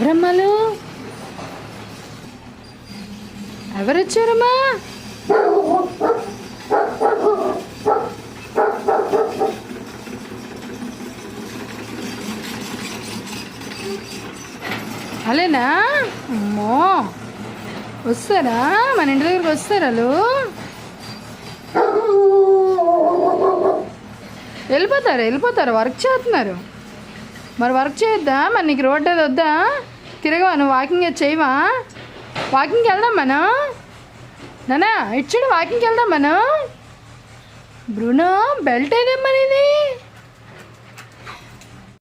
ఎవరమ్మలు? ఎవరొచ్చారమ్మా? అలానా అమ్మో. వస్తారా? మన ఇంటి దగ్గరికి వస్తారా వెళ్ళిపోతారు? వెళ్ళిపోతారు? వర్క్ చేస్తున్నారు. మరి వర్క్ చేయొద్దా మరి నీకు రోడ్ అది వద్దా? తిరగవా నువ్వు వాకింగ్ చేయవా? వాకింగ్కి వెళ్దాం మనం. నానా ఇచ్చుడు వాకింగ్కి వెళ్దాం మనం. బ్రూనో బెల్ట్ అయిందమ్మా నీది